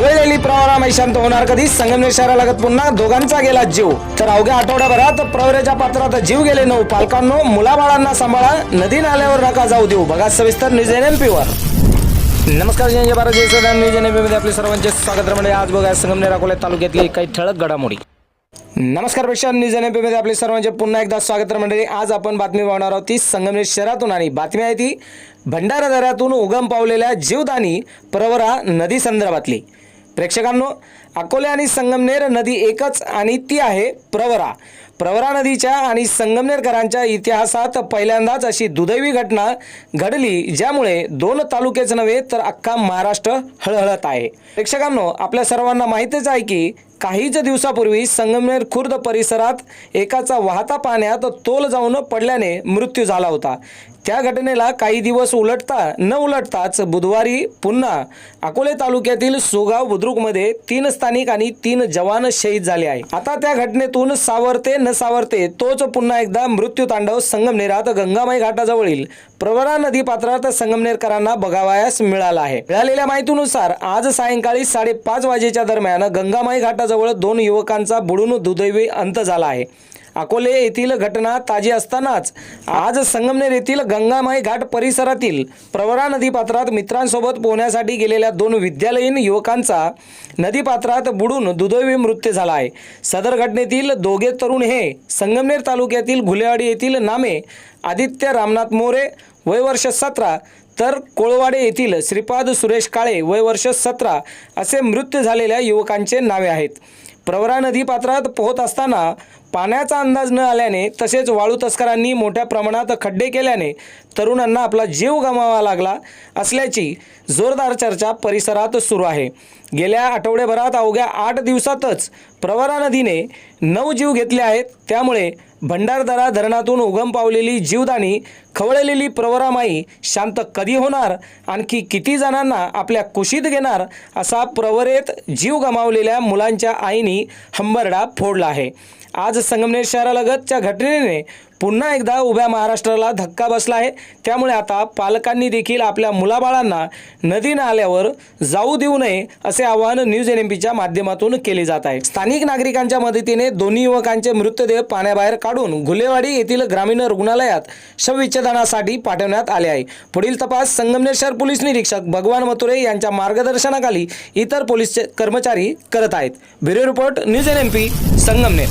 खवळलेली प्रवारामाई शांत होणार कधी? संगमनेर शहरालगत पुन्हा दोघांचा गेला जीव. तर अवघ्या आठवड्याभरात प्रवरेच्या पात्रात जीव गेले नऊ. पालकांनो मुलाबाळांना सांभाळा. नदी नाल्यावर नका जाऊ देऊ. बघा सविस्तर न्यूज एन एम पीवर नमस्कार जय भारत जय सदान न्यूज एन एम पीमध्ये आपले सर्वांचे स्वागत म्हणजे आज बघा संगमनेर अकोला तालुक्यातली काही ठळक घडामोडी. नमस्कार प्रेक्षक. न्यूज एनमध्ये आपले सर्वांचे पुन्हा एकदा स्वागत मंडळी म्हणजे आज आपण बातमी पाहणार आहोत ती संगमनेर शहरातून. आणि बातमी आहे ती भंडारा दऱ्यातून उगम पावलेल्या जीवदानी प्रवरा नदी संदर्भातली. प्रेक्षकांनो अकोले आणि संगमनेर नदी एकच आणि ती आहे प्रवरा. प्रवरा नदीच्या आणि संगमनेरकरांच्या इतिहासात पहिल्यांदाच अशी दुदैवी घटना घडली ज्यामुळे दोन तालुकेच नव्हे तर अख्खा महाराष्ट्र हळहळत आहे. प्रेक्षकांनो आपल्या सर्वांना माहितीच आहे की काहीच दिवसापूर्वी संगमनेर खुर्द परिसरात एकाचा वाहता पाण्यात तोल जाऊन पडल्याने मृत्यू झाला होता. त्या घटनेला काही दिवस उलटता न उलटताच बुधवारी पुन्हा अकोले तालुक्यातील सुगाव बुद्रुकमध्ये तीन स्थानिक आणि तीन जवान शहीद झाले आहे. आता त्या घटनेतून सावरते न सावरते तोच पुन्हा एकदा मृत्यू तांडव संगमनेरात गंगामाई घाटाजवळील प्रवरा नदी पात्रात संगमनेरकरांना बघावयास मिळाला आहे. मिळालेल्या माहितीनुसार आज सायंकाळी साडेपाच वाजेच्या दरम्यान गंगामाई घाटाजवळ दोन युवकांचा बुडून दुदैवी अंत झाला आहे. अकोले येथील घटना ताजी असतानाच आज संगमनेर येथील गंगामाई घाट परिसरातील प्रवरा नदीपात्रात मित्रांसोबत पोहण्यासाठी गेलेल्या दोन विद्यालयीन युवकांचा नदीपात्रात बुडून दुदैवी मृत्यू झाला आहे. सदर घटनेतील दोघे तरुण हे संगमनेर तालुक्यातील घुलेवाडी येथील नामे आदित्य रामनाथ मोरे वय वर्ष सतरा तर कोळवाडे येथील श्रीपाद सुरेश काळे वय वर्ष सतरा असे मृत्यू झालेल्या युवकांचे नावे आहेत. प्रवरा नदीपात्रात पोहत असताना पाण्याचा अंदाज न आल्याने तसेच वाळू तस्करांनी मोठ्या प्रमाणात खड्डे केल्याने तरुणांना आपला जीव गमावा लागला असल्याची जोरदार चर्चा परिसरात सुरू आहे. गेल्या आठवड्याभरात अवघ्या आठ दिवसातच प्रवरा नदीने नऊ जीव घेतले आहेत. त्यामुळे भंडारदरा धरणातून उगम पावलेली जीवदानी खवळलेली प्रवरामाई शांत कधी होणार? आणखी किती जणांना आपल्या कुशीत घेणार? असा प्रवरेत जीव गमावलेल्या मुलांच्या आईनी हंबरडा फोडला आहे. आज संगमनेर शहरालगतच्या घटनेने पुन्हा एकदा उभ्या महाराष्ट्राला धक्का बसला आहे. त्यामुळे आता पालकांनी देखील आपल्या मुलाबाळांना नदी नाल्यावर जाऊ देऊ नये असे आवाहन न्यूज एन एम पीच्या माध्यमातून केले जात आहे. स्थानिक नागरिकांच्या मदतीने दोन्ही युवकांचे मृतदेह पाण्याबाहेर काढून घुलेवाडी येथील ग्रामीण रुग्णालयात शवविच्छेदनासाठी पाठवण्यात आले आहे. पुढील तपास संगमनेर शहर पोलीस निरीक्षक भगवान मथुरे यांच्या मार्गदर्शनाखाली इतर पोलीस कर्मचारी करत आहेत. Bureau report news N M P Sangamner.